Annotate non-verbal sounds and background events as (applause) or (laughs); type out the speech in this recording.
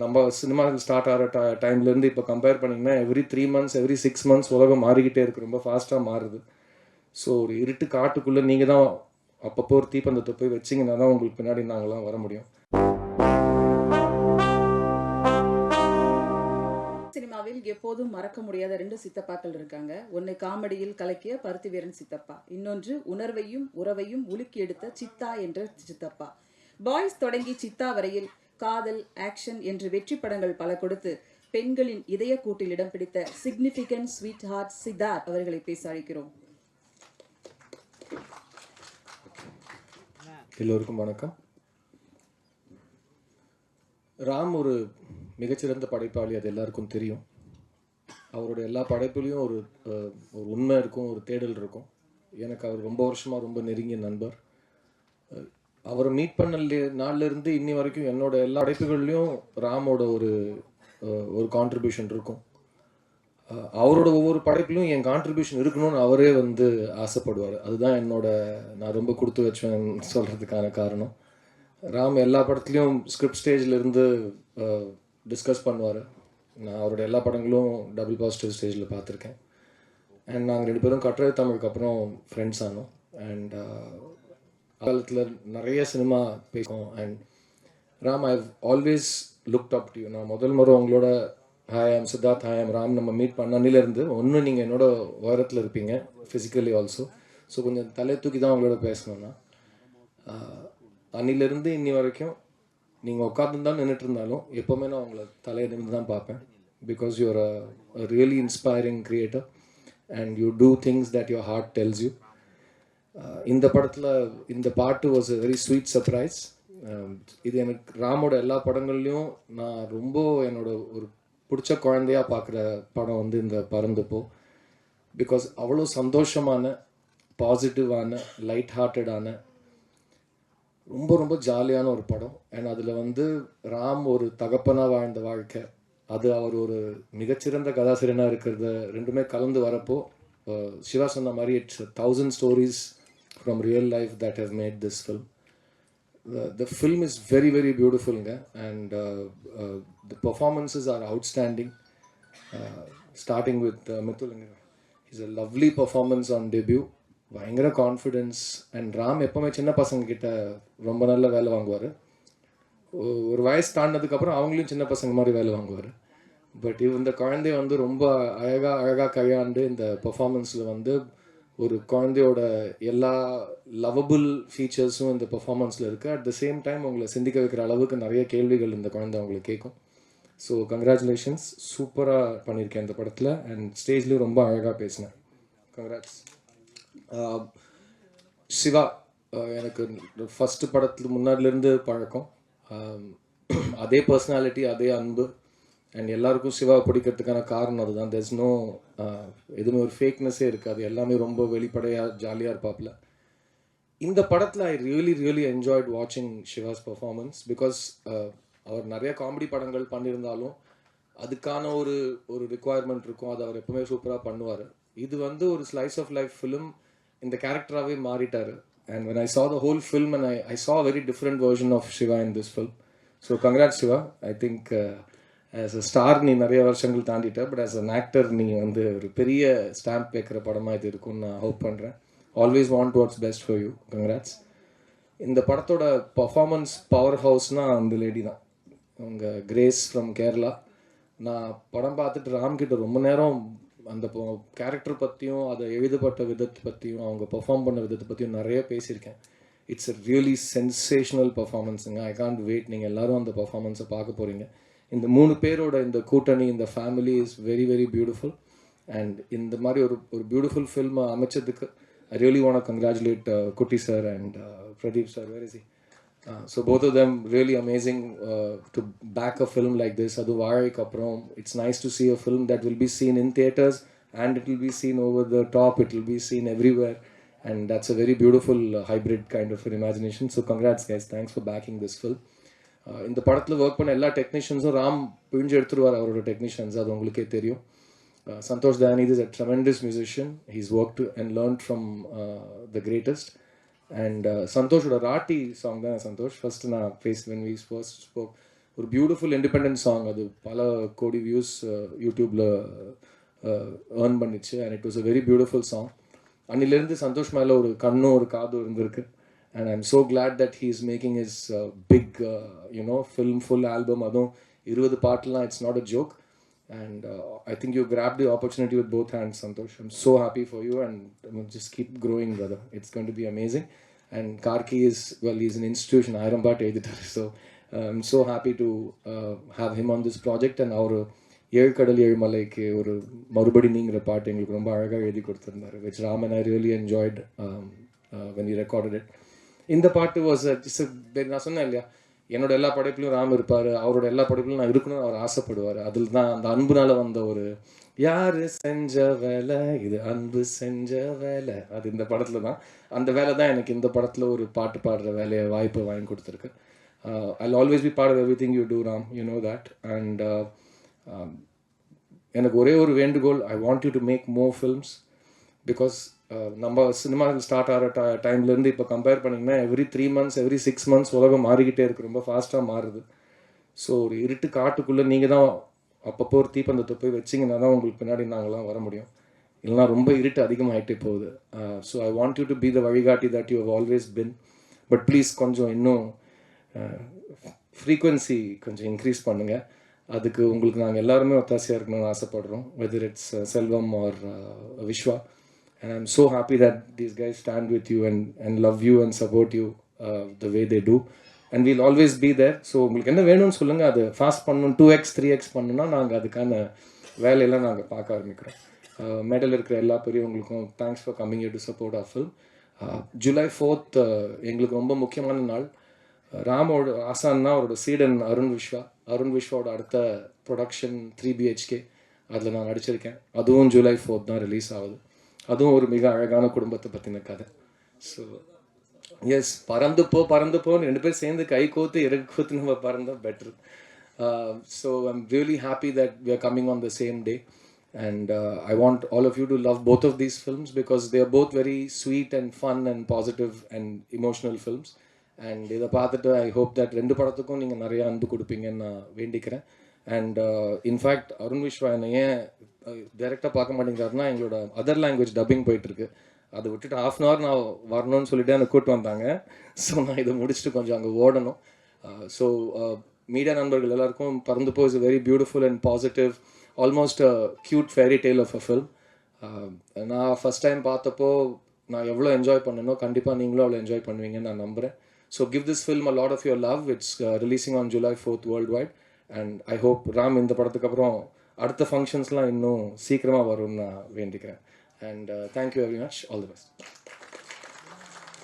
நம்ம cinema start ஆகிற ட டைம்லேருந்து இப்போ கம்பேர் பண்ணிங்கன்னா every three months every six months உலகம் மாறிக்கிட்டே இருக்கு. ரொம்ப ஃபாஸ்ட்டாக மாறுது. ஸோ ஒரு இருட்டு காட்டுக்குள்ளே நீங்கள் தான் அப்பப்போ ஒரு தீப்பந்தத்தை போய் வச்சிங்கன்னா தான் உங்களுக்கு பின்னாடி நாங்களாம் வர முடியும். சினிமாவில் எப்போதும் மறக்க முடியாத ரெண்டு சித்தப்பாக்கள் இருக்காங்க. ஒன்னு காமெடியில் கலக்கிய பருத்திவீரன் சித்தப்பா. இன்னொன்று உணர்வையும் உறவையும் உலுக்கி எடுத்த சித்தா என்ற சித்தப்பா. பாய்ஸ் தொடங்கி சித்தா வரையில் காதல் ஆக்ஷன் என்று வெற்றி படங்கள் பல கொடுத்து பெண்களின் இதய கூட்டில் இடம் பிடித்த சிக்னிபிகன்ட் ஸ்வீட் ஹார்ட் சித்தார்த் அவர்களை பேச அழைக்கிறோம். எல்லோருக்கும் வணக்கம். ராம் ஒரு மிகச்சிறந்த படைப்பாளி அது எல்லாருக்கும் தெரியும். அவரோட எல்லா படைப்புலையும் ஒரு ஒரு உண்மை இருக்கும் ஒரு தேடல் இருக்கும். எனக்கு அவர் ரொம்ப வருஷமாக ரொம்ப நெருங்கிய நண்பர். அவரை மீட் பண்ண நாள்லேருந்து இன்னி வரைக்கும் என்னோட எல்லா படைப்புகள்லையும் ராமோட ஒரு ஒரு கான்ட்ரிபியூஷன் இருக்கும். அவரோட ஒவ்வொரு படைப்புலையும் என் கான்ட்ரிபியூஷன் இருக்கணும்னு அவரே வந்து ஆசைப்படுவார். அதுதான் என்னோட நான் ரொம்ப கொடுத்து வச்சேன் சொல்கிறதுக்கான காரணம். ராம் எல்லா படத்துலையும் ஸ்கிரிப்ட் ஸ்டேஜ்லேருந்து டிஸ்கஸ் பண்ணுவார். நான் அவரோட எல்லா படங்களும் டபுள் பாசிட்டிவ் ஸ்டேஜில் பார்த்துருக்கேன். அண்ட் நாங்கள் ரெண்டு பேரும் கட்டுரை தமிழுக்கு அப்புறம் ஃப்ரெண்ட்ஸ் ஆனோம். அண்ட் காலத்தில் நிறைய சினிமா பேசுவோம். And Ram I always look up to you நான் முதல் முறை உங்களோட ஹாய் ஆம் சித்தார்த் ஹாய் ஆம் ராம் நம்ம மீட் பண்ண அன்னிலேருந்து ஒன்று நீங்கள் என்னோட உயரத்தில் இருப்பீங்க ஃபிசிக்கலி ஆல்சோ ஸோ கொஞ்சம் தலை தூக்கி தான் உங்களோட பேசணும்னா. அன்னிலேருந்து இன்னி வரைக்கும் நீங்கள் உட்காந்துருந்தாலும் நின்றுட்டு இருந்தாலும் எப்போவுமே நான் உங்களை தலையை நிமிர்ந்து தான் பார்ப்பேன். Because you're a really inspiring creator and you do things that your heart tells you இந்த படத்தில் இந்த பாட்டு was a very sweet surprise இது எனக்கு ராமோட எல்லா படங்கள்லையும் நான் ரொம்ப என்னோட ஒரு பிடிச்ச குழந்தையா பார்க்குற படம் வந்து இந்த பறந்துப்போ பிகாஸ் அவ்வளோ சந்தோஷமான பாசிட்டிவான லைட் ஹார்ட்டடான ரொம்ப ரொம்ப ஜாலியான ஒரு படம். அண்ட் அதில் வந்து ராம் ஒரு தகப்பனாக வாழ்ந்த வாழ்க்கை. அது அவர் ஒரு மிகச்சிறந்த கதாசிரியனாக இருக்கிறத ரெண்டுமே கலந்து வரப்போ சிவா சொன்ன மாதிரி it's thousand stories from real life that have made this film. the film is very very beautiful nga, and uh, uh, the performances are outstanding. Uh, starting with uh, Mithul he's a lovely performance on debut. பயங்கர confidence and Ram எப்போவுமே சின்ன பசங்க கிட்ட ரொம்ப நல்ல வேலை வாங்குவார். ஒரு வயசு தாண்டினதுக்கப்புறம் அவங்களையும் சின்ன பசங்க மாதிரி வேலை வாங்குவார். பட் இந்த குழந்தை வந்து ரொம்ப அழகாக அழகாக கையாண்டு இந்த பர்ஃபார்மன்ஸில் வந்து ஒரு குழந்தையோட எல்லா லவபிள் ஃபீச்சர்ஸும் இந்த பெர்ஃபார்மன்ஸில் இருக்குது அட் த சேம் டைம் உங்களை சிந்திக்க வைக்கிற அளவுக்கு நிறைய கேள்விகள் இந்த குழந்தை உங்களுக்கு கேட்கும். ஸோ கங்க்ராச்சுலேஷன்ஸ் சூப்பராக பண்ணியிருக்கேன் இந்த படத்தில். அண்ட் ஸ்டேஜ்லேயும் ரொம்ப அழகாக பேசினேன். கங்க்ராட்ஸ் சிவா எனக்கு ஃபஸ்ட்டு படத்துக்கு முன்னாடிலேருந்து பழக்கம். அதே பர்சனாலிட்டி அதே அன்பு. அண்ட் எல்லாருக்கும் சிவா பிடிக்கிறதுக்கான காரணம் அதுதான். தெர்ஸ் நோ uh, எதுவுமே ஒரு ஃபேக்னஸே இருக்காது. எல்லாமே ரொம்ப வெளிப்படையாக ஜாலியாக இருப்பாப்புல. இந்த படத்தில் ஐ ரியலி ரியலி என்ஜாய்ட் வாட்சிங் ஷிவாஸ் பர்ஃபார்மன்ஸ் பிகாஸ் அவர் நிறைய காமெடி படங்கள் பண்ணியிருந்தாலும் அதுக்கான ஒரு ஒரு ரிக்குவயர்மெண்ட் இருக்கும். அது அவர் எப்பவுமே சூப்பராக பண்ணுவார். இது வந்து ஒரு ஸ்லைஸ் ஆஃப் லைஃப் ஃபிலிம் இந்த கேரக்டராகவே மாறிட்டார். And when I saw the whole film and I I saw very different version of Shiva in this film so congrat Shiva I think as a star நீ நிறைய வருஷங்கள் தாண்டிட்ட but as an actor நீ வந்து ஒரு பெரிய stamp வைக்கிற படமாக இது இருக்கும்னு நான் ஹோப் பண்ணுறேன் always want what's best for you congrats இந்த படத்தோட பர்ஃபார்மன்ஸ் பவர் ஹவுஸ்னால் அந்த லேடி தான். அவங்க கிரேஸ் ஃப்ரம் கேரளா நான் படம் பார்த்துட்டு ராம்கிட்ட ரொம்ப நேரம் அந்த கேரக்டர் பற்றியும் அதை எழுதப்பட்ட விதத்தை பற்றியும் அவங்க பெர்ஃபார்ம் பண்ண விதத்தை பற்றியும் நிறைய பேசியிருக்கேன். இட்ஸ் அ ரியலி சென்சேஷனல் பர்ஃபார்மன்ஸுங்க ஐ காண்ட் வெயிட் நீங்கள் எல்லாரும் அந்த பர்ஃபார்மன்ஸை பார்க்க போகிறீங்க இந்த மூணு பேரோட இந்த கூட்டணி இந்த family is very very beautiful and இந்த மாதிரி ஒரு ஒரு பியூட்டிஃபுல் ஃபில்மை அமைச்சதுக்கு I really want congratulate Kutty sir and Pradeep sir where is Uh, so both of them really amazing uh, to back a film like this. Adu Varik Aprom. It's nice to see a film that will be seen in theaters and it will be seen over the top. It will be seen everywhere, and that's a very beautiful uh, hybrid kind of an imagination. So congrats, guys. Thanks இந்த படத்தில் work பண்ண எல்லா டெக்னீஷியன்ஸும் ராம் பிழிஞ்சு எடுத்துருவார் அவரோட technicians அது உங்களுக்கே தெரியும். Santosh Santosh is a tremendous musician he's work worked and learned from uh, and சந்தோஷோட ராட்டி சாங் தான் சந்தோஷ்? ஃபர்ஸ்ட் நான் face when we first spoke ஒரு பியூட்டிஃபுல் இண்டிபெண்டன்ட் சாங் அது. பல கோடி வியூஸ் யூடியூப்பில் ஏர்ன் பண்ணிச்சு. And it was a very beautiful song அன்னிலேருந்து சந்தோஷ் மேலே ஒரு கண்ணும் ஒரு காதும் இருந்திருக்கு. And I'm so glad that he is making is big you know film full album அதுவும் இருபது பாட்டுலாம் it's not a joke and uh, I think you grabbed the opportunity with both hands, Santosh. I'm so happy for you, and I mean, just keep growing, brother. It's going to be amazing. And Karki is well, he's an institution, Ironbat editor. (laughs) So uh, I'm so happy to uh, have him on this project. And our ஏழு கடல் ஏழு மலைக்கு ஒரு மறுபடி நீங்கிற பாட்டு எங்களுக்கு ரொம்ப அழகாக எழுதி கொடுத்துருந்தாரு which Raman I really enjoyed when you recorded it இந்த பாட்டு வாஸ் நான் சொன்னேன் இல்லையா என்னோட எல்லா படைப்புலையும் ராம் இருப்பார். அவரோட எல்லா படைப்புலையும் நான் இருக்கணும்னு அவர் ஆசைப்படுவார். அதில் தான் அந்த அன்புனால வந்த ஒரு யாரு செஞ்ச வேலை? இது அன்பு செஞ்ச வேலை. அது இந்த படத்தில் தான். அந்த வேலை தான் எனக்கு இந்த படத்தில் ஒரு பாட்டு பாடுற வேலையை வாய்ப்பு வாங்கி கொடுத்துருக்கு. I always be part everything you do Ram you know that and எனக்கு ஒரே ஒரு வேண்டுகோள் I want you to make more films because நம்ம சினிமா ஸ்டார்ட் ஆகிற ட டைம்லேருந்து இப்போ கம்பேர் பண்ணிங்கன்னா every three months every six months உலகம் மாறிக்கிட்டே இருக்குது ரொம்ப ஃபாஸ்ட்டாக மாறுது. ஸோ ஒரு இருட்டு காட்டுக்குள்ளே நீங்கள் தான் அப்பப்போ ஒரு தீப்பந்தத்தை போய் வச்சிங்கன்னா தான் உங்களுக்கு பின்னாடி நாங்களாம் வர முடியும். இல்லைனா ரொம்ப இருட்டு அதிகமாகிட்டே போகுது. So I want you to be the வழிகாட்டி that you have always been but please கொஞ்சம் இன்னும் ஃப்ரீக்வன்சி கொஞ்சம் இன்க்ரீஸ் பண்ணுங்கள் அதுக்கு உங்களுக்கு நாங்கள் எல்லாருமே ஒத்தாசையாக இருக்கணும்னு ஆசைப்படுறோம். Whether it's Selvam or Vishwa and I'm so happy that these guys stand with you and, and love you and support you uh, the way they do. And we'll always be there. So உங்களுக்கு என்ன வேணும்னு சொல்லுங்கள் அது fast பண்ணணும் two X three X பண்ணணும்னா நாங்கள் அதுக்கான வேலையெல்லாம் நாங்கள் பார்க்க ஆரம்பிக்கிறோம். Uh, மெடல் இருக்கிற எல்லா பெரியவங்களுக்கும் thanks for coming you to support of film July fourth எங்களுக்கு ரொம்ப முக்கியமான நாள். Uh, ராமோட ஆசான்னா அவரோட சீடன் அருண் விஸ்வா அருண் விஸ்வாவோட அடுத்த ப்ரொடக்ஷன் த்ரீ பிஹெச்கே அதில் நான் நடிச்சிருக்கேன். அதுவும் ஜூலை ஃபோர்த் தான் ரிலீஸ் ஆகுது. அதுவும் ஒரு மிக அழகான குடும்பத்தை பற்றின கதை. ஸோ எஸ் பறந்து போ பறந்து போன்னு ரெண்டு பேரும் சேர்ந்து கை கோத்து இறகு கோத்து நம்ம பறந்தால் பெட்ரு so I'm really happy that we are coming on the same day and I want all of you to love both of these films because they are both very sweet and fun and positive and emotional films and இதை பார்த்துட்டு I hope that ரெண்டு படத்துக்கும் நீங்கள் நிறைய அன்பு கொடுப்பீங்கன்னு நான் வேண்டிக்கிறேன். And in fact Arun Vishwa என்னை ஏன் டைரெக்டாக பார்க்க மாட்டேங்கிறாருன்னா எங்களோட அதர் லாங்குவேஜ் டப்பிங் போயிட்டுருக்கு. அதை விட்டுட்டு ஆஃப் அன் ஹவர் நான் வரணும்னு சொல்லிட்டு எனக்கு கூப்பிட்டு வந்தாங்க. ஸோ நான் இதை முடிச்சுட்டு கொஞ்சம் அங்கே ஓடணும். ஸோ மீடியா நண்பர்கள் எல்லாருக்கும் Paranthu Po is very beautiful and positive almost cute fairy tale of a film நான் ஃபஸ்ட் டைம் பார்த்தப்போ நான் எவ்வளோ என்ஜாய் பண்ணனோ கண்டிப்பாக நீங்களும் அவ்வளோ என்ஜாய் பண்ணுவீங்கன்னு நான் நம்புகிறேன் so give this film a lot of your love it's releasing on July fourth worldwide and I hope Ram இந்த படத்துக்கு அப்புறம் அடுத்த ஃபங்க்ஷன்ஸ்லாம் இன்னும் சீக்கிரமாக வரும்னு நான் வேண்டிக்கிறேன். And thank you very much all the best